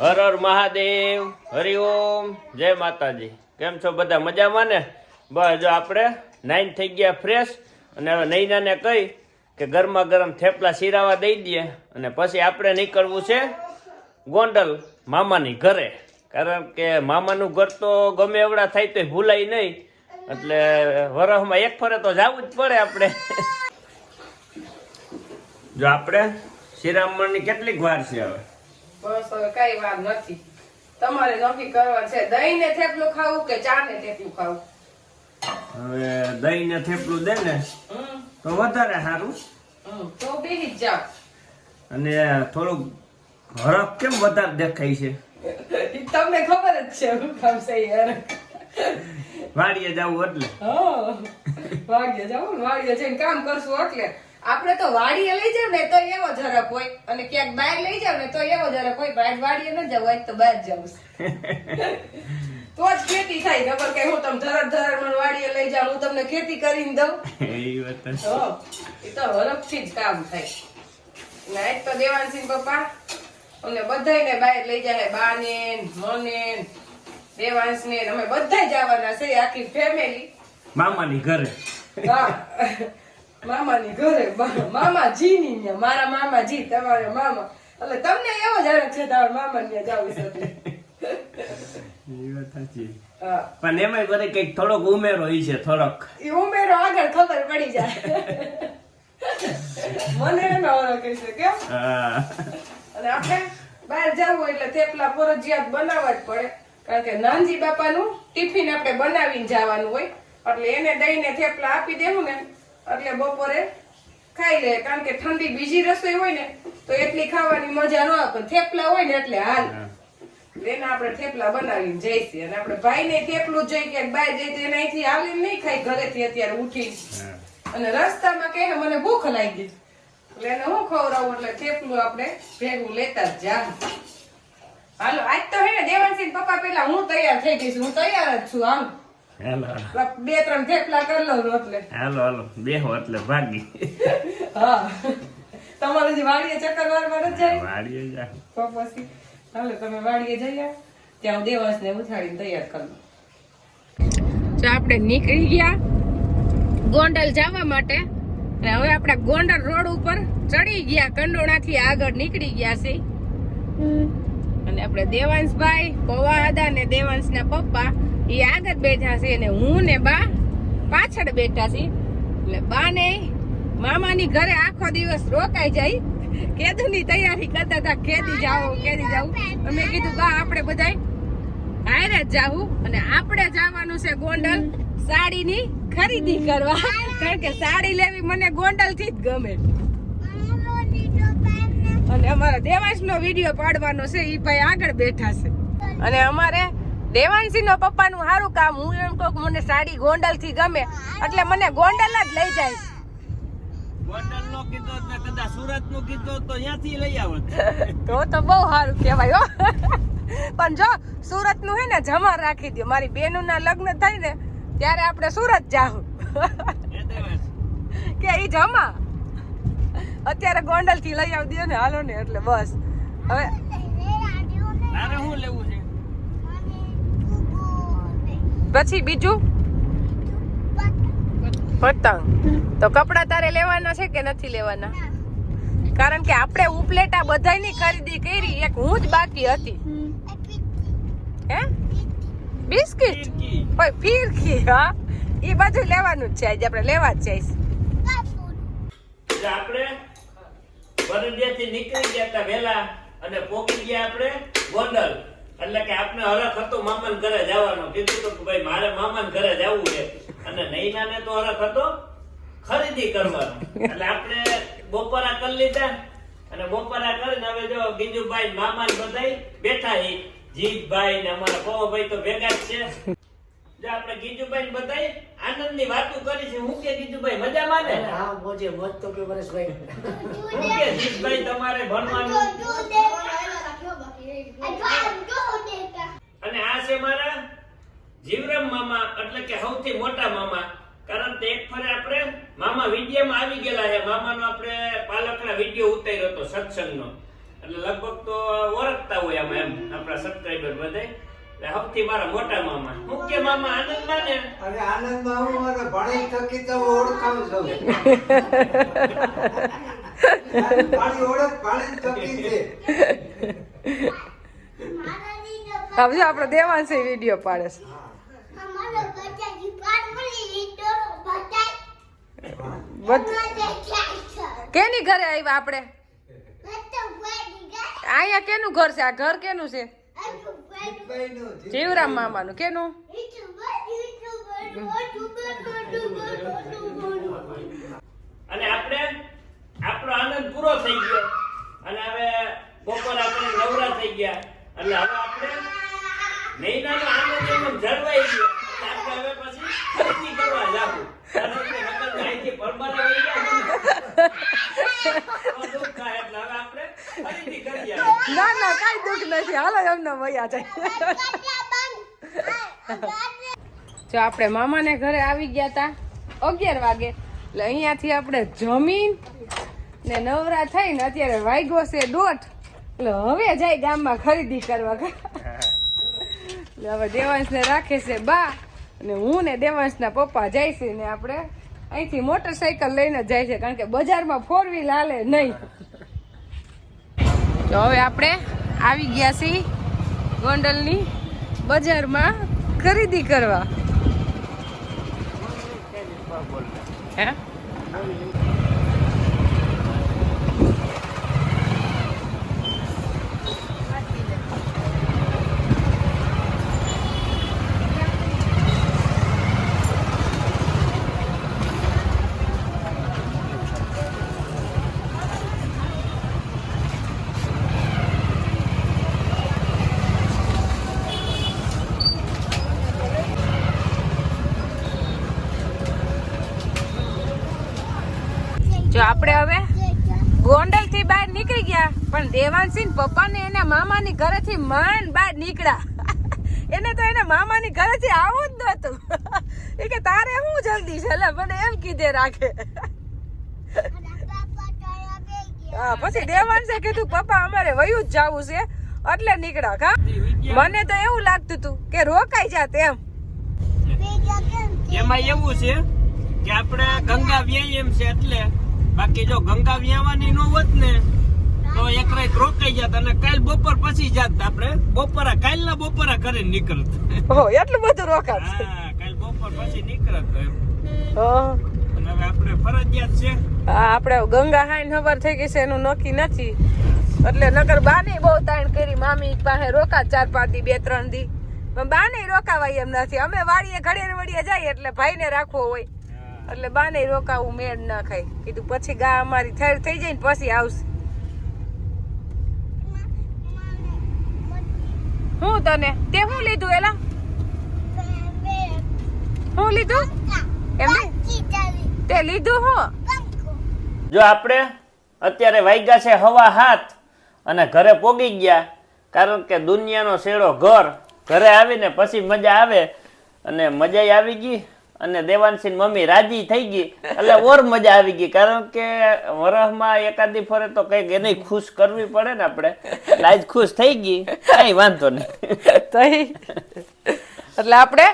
હર હર મહાદેવ હરિઓમ જય માતાજી. કેમ છો બધા? મજામાં ને? બસ, જો આપણે નાઈન થઈ ગયા ફ્રેશ, અને હવે નૈનાને કહી કે ગરમા ગરમ થેપલા શીરાવા દઈ દઈએ. અને પછી આપણે નીકળવું છે ગોંડલ મામાની ઘરે. કારણ કે મામાનું ઘર તો ગમે એવડા થાય તો ભૂલાય નહીં. એટલે વરસમાં એક ફરે તો જવું જ પડે આપણે. જો આપણે શ્રીરામણની કેટલીક વાર છે હવે. બસ હવે કઈ વાત નથી. તમારે નક્કી કરવા છે દહીં ને થેપલું ખાવું કે ચા ને થેપલું ખાવું? હવે દહીં ને થેપલું દે ને તો વધારે સારું. તો બેસી જ જાઓ. અને થોડુંક હરખ કેમ વધારે દેખાય છે? તમને ખબર જ છે હું કામ છે યાર વાડીએ જવું એટલે. હા વાડીએ ને વાડીએ જઈને કામ કરશું એટલે. આપણે તો વાડીએ લઈ જાવ ને તો એવો જરાક હોય. અને ક્યાંક બહાર લઈ જાવ ને તો એવો જરાક હોય. બહાર વાડીએ ન જવું હોય તો બહાર જવું તો જ ખેતી થાય. ખબર કે હું તમને ધરત ધરત મને વાડીએ લઈ જાવ હું તમને ખેતી કરીને દઉં. એ. હો, તો હરખથી જ કામ થાય. ને આજ તો દેવાનસિંહ પપ્પા અમને બધાને બહાર લઈ જાય બાને ને, મને દેવાંશ ને અમે બધાય જવાના છે. આખી ફેમિલી મામાની ઘરે. મામાની ઘરે મામાજીની ન્યા. મારા મામાજી તમારા મામા. એટલે તમને એવો જ હરખ છે તમારા મામા ને જાવું છે પણ એમાં બધે કંઈક થોડોક ઉમેરો ઈ છે થોડોક. એ ઉમેરો આગળ ખબર પડી જાય. મને એનો હરખ છે કેમ? અને આપણે બહાર જવું હોય એટલે થેપલા ફરજિયાત બનાવવા જ પડે. કારણ કે નાનજી બાપાનું ટિફિન આપણે બનાવીને જવાનું હોય. એટલે એને દઈને થેપલા આપી દેવું ને એટલે બપોરે ખાઈ લે. કારણ કે ઠંડી બીજી રસોઈ હોય ને તો એટલી ખાવાની મજા ન આવે. પણ થેપલા હોય ને એટલે હાલ. એના આપણે થેપલા બનાવીને જઈશું. અને આપણે ભાઈને થેપલું જોઈ કે બહાર જઈ એને અહીંથી આવીને નહીં ખાઈ ઘરેથી અત્યારે ઉઠી અને રસ્તામાં કહે મને ભૂખ લાગી. એટલે એને હું ખવડાવું? એટલે થેપલું આપણે ભેગું લેતા જ જાવ હાલો આજ તો હે ને દેવાનસિંહ પપ્પા પેલા હું તૈયાર થઈ ગઈ છું. હું તૈયાર જ છું આમ હાલો. બે ત્રણ થેપલા કરી લઉં એટલે. હાલો હાલો. બેહો એટલે ભાગી. હા. તમારે જે વાડીએ ચક્કર મારવા નથી જાય? વાડીએ જા તો પછી હાલો તમે વાડીએ જઈ ત્યાં હું દેવાંશને ઉઠાડીને તૈયાર કરી લઉં. તો આપણે નીકળી ગયા ગોંડલ જવા માટે. અને હવે આપણે ગોંડલ રોડ ઉપર ચડી ગયા કંડોળાથી આગળ નીકળી ગયા છે અને આપણે દેવાંશભાઈ પૌવા દાદા ને દેવાંશના પપ્પા એ આગળ બેઠા છે અને હું ને બા પાછળ બેઠા છે એટલે બા ને મામાની ઘરે આખો દિવસ રોકાઈ જાય. કેદુની તૈયારી કરતા હતા કેદી જાઓ કેદી જાવ અમે કીધું બા આપણે બધાય હારે જ જાવું અને આપણે જવાનું છે ગોંડલ સાડીની ખરીદી કરવા. કારણ કે સાડી લેવી મને ગોંડલથી જ ગમે. અને અમારા દેવાંશ નો વીડિયો પાડવાનો છે ઈ ભાઈ આગળ બેઠા છે. અને અમારે દેવાંશી નો પપ્પા નું સારું કામ હું એમ કહું મને સાડી ગોંડલથી ગમે એટલે મને ગોંડલ જ લઈ જાય. ગોંડલ નો કીધો કદાચ સુરતનું કીધો તો ત્યાંથી લઈ આવત. તો તો બહુ સારું કહેવાય હો. પણ જો સુરતનું હે ને જમા રાખી દો મારી બેનું ના લગ્ન થાય ને ત્યારે આપણે સુરત જાઉં કે ઈ જમા? અત્યારે ગોંડલથી લઈ આવી દો ને હાલો ને એટલે બસ. હવે તારે શું લેવું છે? પછી બીજું? પતંગ. તો કપડા તારે લેવાના છે કે નથી લેવાના? કારણ કે આપણે ઉપલેટા બધાયની ખરીદી કરી, એક હું જ બાકી હતી. હે? બિસ્કિટ? ફીરકી, હા? એ બધું લેવાનું જ છે, આજે આપણે લેવા જ જઈશ. આપણે વરંડિયાથી નીકળી ગયા હતા વેલા અને પોકી ગયા આપણે ગોંડલ. એટલે કે આપણે હરખ હતો મામાન ઘરે જવાનો. કીધું તો કે ભાઈ મારે મામાન ઘરે જવું છે. અને નૈનાને તો હરખ હતો ખરીદી કરવાનો. એટલે આપણે બપોરા કરી લીધા. અને બપોરા કરીને હવે જો ગીજુભાઈ મામા ને બધાય બેઠા છે જીતભાઈ ને અમારા પવનભાઈ તો ભેગા જ છે. જો આપણે ગીજુભાઈ ને બધાય આનંદની વાતો કરી છે. હું કે ગીજુભાઈ મજામાં ને હા મોજે મોજ તો કે પરેશભાઈ હું કે જીતભાઈ તમારે ભણવાનું? છે મારા? જીવરામ મામા એટલે કે સૌથી મોટા મામા. કારણ કે એક ફરે આપણે મામા વિડીયોમાં આવી ગયેલા છે. મામાનો આપણે પાલકના વીડિયો ઉતાર્યો હતો સત્સંગનો. એટલે લગભગ તો ઓળખતા હોય આમાં એમ સબસ્ક્રાઇબર બધે. સૌથી મારા મોટા મામા. હું કે મામા આનંદ માને અરે આનંદમાં હું મારે ભણી થકી તો ઓળખાવું ઓળખાવ છું. મારી ઓળખ ભણી થકી છે. હવે જો આપણો દેવાંશે વીડિયો પાડે છે. કેની ઘરે આવ્યા આપણે? અહીંયા કેનું ઘર છે? આ ઘર કેનું છે? જીવરામ મામાનું. કેનું અને આપણે આપણો આનંદ પૂરો થઈ ગયો અને હવે બપોર આપણે નવરા થઈ ગયા એટલે હવે આપણે મહિનાનો આનંદ એમ જળવાઈ ગયો એટલે આપણે હવે પછી ખરીદી કરવા જાવું કારણ કે નકર અહીંથી પરબારા વહી ગયા ને. તો દુઃખ થાય એટલે હવે આપણે ખરીદી કરી આવીએ. ના ના કાંઈ દુઃખ નથી હાલો એમને વયા જાય જો આપણે મામાને ઘરે આવી ગયા હતા અગિયાર વાગે. એટલે અહીંયાથી આપણે જમીન ને નવરા થઈને અત્યારે વાગ્યો છે દોઢ. એટલે હવે જાય ગામમાં ખરીદી કરવા. એટલે હવે દેવાંશને રાખે છે બા અને હું ને દેવાંશના પપ્પા જાય ને આપણે અહીંથી મોટરસાયકલ લઈને જાય છે કારણ કે બજારમાં ફોર વ્હીલ હાલે નહીં. તો હવે આપણે આવી ગયા છીએ ગોંડલની બજારમાં. ખરીદી કરવા? હે જો આપણે હવે ગોંડલથી બહાર નીકળી ગયા. પણ દેવાનસિંહ પપ્પા ને એના મામાની ઘરેથી માંડ બહાર નીકળ્યા. એને તો એના મામાની ઘરેથી આવું જ નતું એ કે, તારે શું જલ્દી છે? મને એમ કીધે રાખે. હા, પછી દેવાંશે કીધું, પપ્પા, અમારે વયું જ જવું છે. એટલે નીકળ્યા કા? મને તો એવું લાગતું હતું કે રોકાઈ જાત એમ. એમાં એવું છે કે આપણે ગંગા વ્યાય છે એટલે બાકી જો ગંગા વ્યાવાની નો હોત ને તો એક રાત રોકાઈ જાત અને કાલ બપોર પછી જાત આપણે બપોરા કાલના બપોરા કરી નીકળત. ઓહો એટલું બધું રોકાત. હા કાલ બપોર પછી નીકળત એમ. અને હવે આપણે ફરજિયાત છે. હા આપણે ગંગા હાઈન ખબર થઈ ગઈ છે એનું નક્કી નથી. એટલે નગર બાની બહુ તાણ કરી મામી પાસે રોકા ચાર પાંચ દી બે ત્રણ દી. પણ બાને રોકાવાય એમ નથી. અમે વાડીએ ઘડીએ ને વડીએ જાય એટલે ભાઈને રાખવો હોય. એટલે બાને રોકાવું મેળ ના ખાય. કીધું, પછી ગા અમારી થેર થઈ જાય ને પછી આવશે. હું તને? તે શું લીધું, એલા? હું લીધું? એમ તે લીધું હું. જો આપણે અત્યારે વાગ્યા છે હવા હાથ અને ઘરે પોગી ગયા, કારણ કે દુનિયાનો શેડો ઘર, ઘરે આવીને પછી મજા આવે અને મજા આવી ગઈ. અને દેવાંશી મમ્મી રાજી થઈ ગઈ. એટલે ઓર મજા આવી ગઈ. કારણ કે વરહમાં એકાદી ફરે તો કંઈક એને ખુશ કરવી પડે ને આપણે. આજ ખુશ થઈ ગઈ. કઈ વાંધો નહીં. એટલે આપણે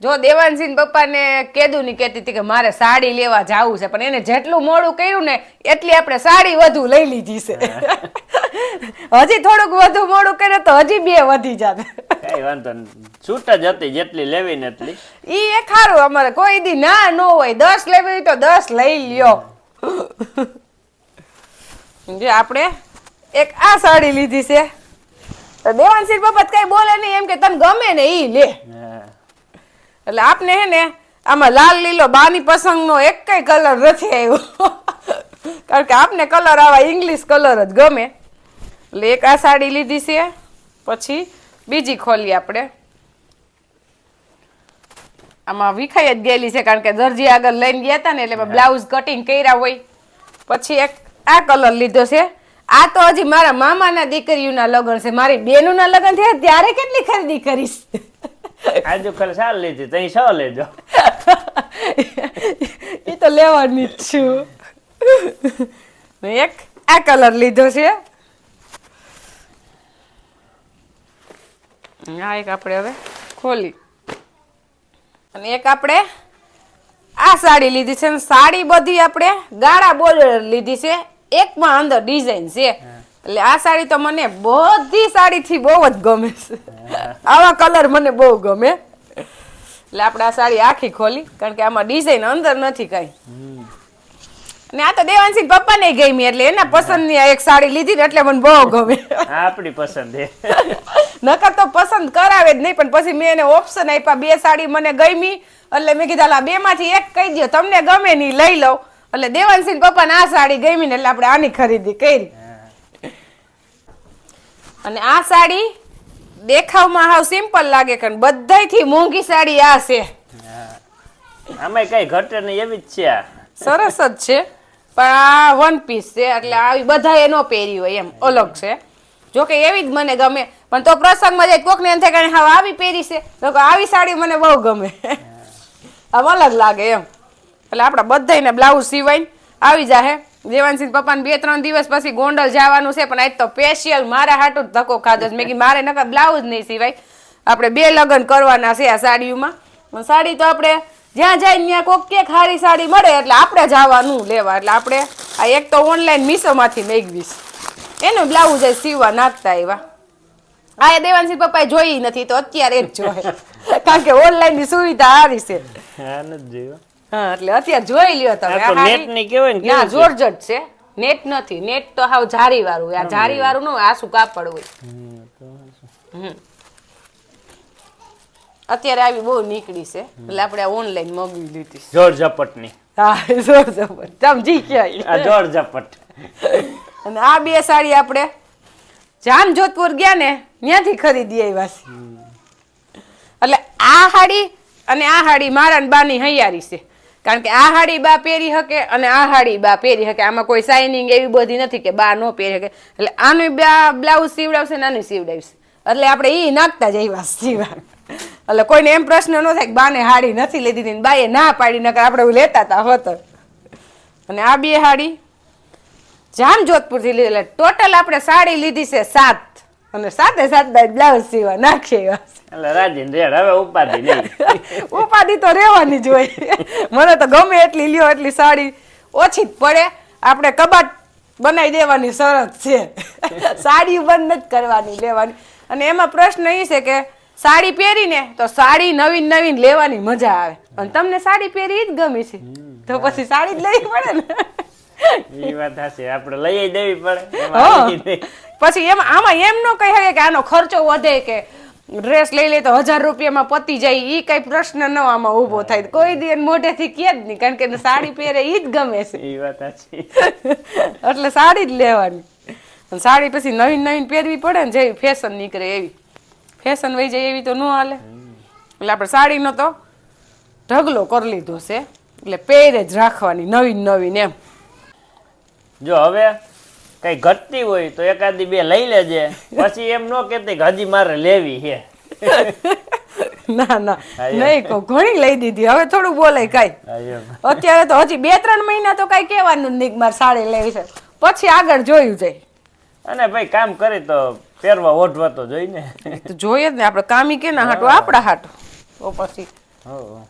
જો દેવાનસિંહ પપ્પાને કેદું ની કહેતી હતી કે મારે સાડી લેવા જાવું છે પણ એને જેટલું મોડું કર્યું ને એટલી આપણે સાડી વધુ લઈ લીધી છે. હજી થોડુંક વધુ મોડું કરે તો હજી બે વધી જાત. કઈ વાંધો છૂટ જ હતી જેટલી લેવી ને એટલી. ઈ એ ખારું અમારે કોઈ દી ના ન હોય. દસ લેવી હોય તો દસ લઈ લ્યો. જે આપણે એક આ સાડી લીધી છે. તો દેવાનસિંહ પપ્પા કઈ બોલે નહીં એમ કે તને ગમે ને ઈ લે. એટલે આપને હે ને આમાં લાલ, લીલો, બાની પસંદનો એક કઈ કલર નથી આવ્યો. કારણ કે આપને કલર આવા ઇંગ્લિશ કલર જ ગમે. એટલે એક આ સાડી લીધી છે, પછી બીજી ખોલી આપણે. આમાં વિખાઈ જ ગયેલી છે, કારણ કે દરજી આગળ લઈને ગયા હતા ને, એટલે બ્લાઉઝ કટિંગ કર્યા હોય. પછી એક આ કલર લીધો છે. આ તો હજી મારા મામાના દીકરીઓના લગ્ન છે. મારી બેનુના લગ્ન થયા, ત્યારે કેટલી ખરીદી કરીશ? આજુ ખાલી સાલ લીધી તઈ છ લેજો. એ તો લેવાની જ છું. મેં એક આ કલર લીધો છે. આ એક આપણે હવે ખોલી. અને એક આપણે આ સાડી લીધી છે સાડી બધી આપણે ગાળા બોર્ડર લીધી છે. એકમાં અંદર ડિઝાઇન છે. એટલે આ સાડી તો મને બધી સાડીથી બહુ જ ગમે છે. આવા કલર મને બહુ ગમે. એટલે આપણે આ સાડી આખી ખોલી કારણ કે આમાં ડિઝાઇન અંદર નથી કઈ. ને આ તો દેવાંશી પપ્પાને ગમી એટલે એના પસંદની આ એક સાડી લીધી ને એટલે મને બહુ ગમે. આપણી પસંદ છે. નકર તો પસંદ કરાવે જ નહીં પણ પછી મેં એને ઓપ્શન આપ્યા બે સાડી મને ગમી એટલે મેં કીધા લા બે માંથી એક કહી દો તમને ગમે નહીં લઈ લઉં. એટલે દેવાંશી પપ્પાને આ સાડી ગમી ને એટલે આપણે આની ખરીદી કરી. અને આ સાડી દેખાવમાં હાવ સિમ્પલ લાગે કારણ બધાયથી મોંઘી સાડી આ છે. આમાંય કઈ ઘટે નહીં એવી જ છે આ. સરસ જ છે. પણ આ વન પીસ છે એટલે આવી બધાએ એનો પહેરી હોય એમ અલગ છે. જો કે એવી જ મને ગમે પણ તો પ્રસંગમાં જાય કોકને એમ થાય કે હવે આવી પહેરી છે તો આવી સાડી મને બહુ ગમે. આમ અલગ લાગે એમ. એટલે આપણા બધાયને બ્લાઉઝ સિવાય આવી જાહે. દેવાનસિંહ પપ્પાને બે ત્રણ દિવસ પછી ગોંડલ જવાનું છે પણ આજ તો સ્પેશિયલ મારા હાટુ જ ધક્કો ખાધો છે. મેં કીધું મારે નકર બ્લાઉઝ નહીં સિવાય. આપણે બે લગ્ન કરવાના છે આ સાડીઓમાં. સાડી તો આપણે જ્યાં જાય ત્યાં કોક કે ખારી સાડી મળે એટલે આપણે જવાનું લેવા. એટલે આપણે આ એક તો ઓનલાઈન મીશોમાંથી મેગવીશ એનું બ્લાઉઝ એ સીવવા નાખતા એવા આ એ દેવાનસિંહ પપ્પાએ જોઈ નથી તો અત્યારે જ જોઈએ કારણ કે ઓનલાઈનની સુવિધા સારી છે. હા એટલે અત્યારે જોઈ લ્યો તમે. નેટની કહેવાય ને ના જોરજટ છે. નેટ નથી. નેટ તો હાવ જારી વાળું આ જારી વાળું નું આ શું કાપડ હોય? અત્યારે આવી બહુ નીકળી છે. એટલે આપણે ઓનલાઈન મગવી લીધી. જોર ઝપટની. હા જોર જબર સમજી ગયા આ જોર ઝપટ. અને આ બે સાડી આપણે જામ જોધપુર ગયા ને ત્યાંથી ખરીદી આવ્યા છે. એટલે આ હાડી અને આ હાડી મારા બાની હૈયારી છે. કારણ કે આ હાડી બા પહેરી શકે અને આ હાડી બા પહેરી શકે. આમાં કોઈ સાઇનિંગ એવી બધી નથી કે બા ન પહેરી શકે. એટલે આનું બા બ્લાઉઝ સીવડાવશે ને આનું સીવડાવશે. એટલે આપણે એ નાખતા જ આવ્યા સીવા. એટલે કોઈને એમ પ્રશ્ન ન થાય કે બાને હાડી નથી લીધી ને બાએ ના પાડી, નકર આપણે એવું લેતા હતા હોત. અને આ બે હાડી જામ જોધપુરથી લીધેલા. ટોટલ આપણે સાડી લીધી છે સાત. અને સાથે સાત બ્લાઉઝ સીવા નાખીએ એટલે રાજીન રેડ હવે ઉપાધિ નહીં. ઉપાધિ તો રહેવાની જ હોય. મને તો ગમે એટલી લ્યો એટલી સાડી. ઓછી જ પડે. આપણે કબાટ બનાવી દેવાની શરત છે. સાડી બંધ નથી કરવાની લેવાની. અને એમાં પ્રશ્ન એ છે કે સાડી પહેરીને તો સાડી નવીન નવીન લેવાની મજા આવે. અને તમને સાડી પહેરી જ ગમી છે. તો પછી સાડી જ લેવી પડે ને. એ વાત હશે આપણે લઈ દેવી પડે. પછી એમ આમાં એમ ન કહી શકે કે આનો ખર્ચો વધે કે ડ્રેસ લઈ લે તો હજાર રૂપિયામાં પતી જાય એ કઈ પ્રશ્ન ન આમાં ઊભો થાય. કોઈ દી મોઢેથી કે જ નહીં કારણ કે સાડી પહેરે એ જ ગમે છે. એ વાત એટલે સાડી જ લેવાની. સાડી પછી નવીન નવીન પહેરવી પડે ને જેવી ફેશન નીકળે એવી. ફેશન વહી જાય એવી તો ન હાલે. એટલે આપણે સાડીનો તો ઢગલો કરી લીધો છે. એટલે પહેરે જ રાખવાની નવીન નવીન એમ. જો હવે કઈ ઘટતી હોય તો એકાદી બે લઈ લેજે. પછી એમ ન કેતી હજી મારે લેવી છે. ના ના. નહીં ઘણી લઈ દીધી. હવે થોડું બોલાય કઈ. અત્યારે તો હજી બે ત્રણ મહિના તો કઈ કહેવાનું જ નહીં મારે સાડી લેવી છે. પછી આગળ જોયું જાય અને ભાઈ કામ કરી તો પહેરવા ઓઢવા તો જોઈને. તો જોઈએ જ ને આપણે કામી કે ના હાટું આપણા હાટું. તો પછી. હો, હો.